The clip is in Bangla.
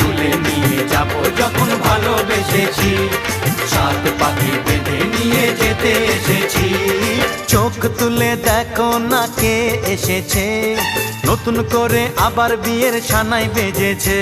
তুলে নিয়ে যাব যখন ভালোবেসেছি। সাত পাখি বেঁধে নিয়ে যেতে এসেছি। চোখ তুলে দেখো না কে এসেছে। নতুন করে আবার বিয়ের সানাই বেজেছে।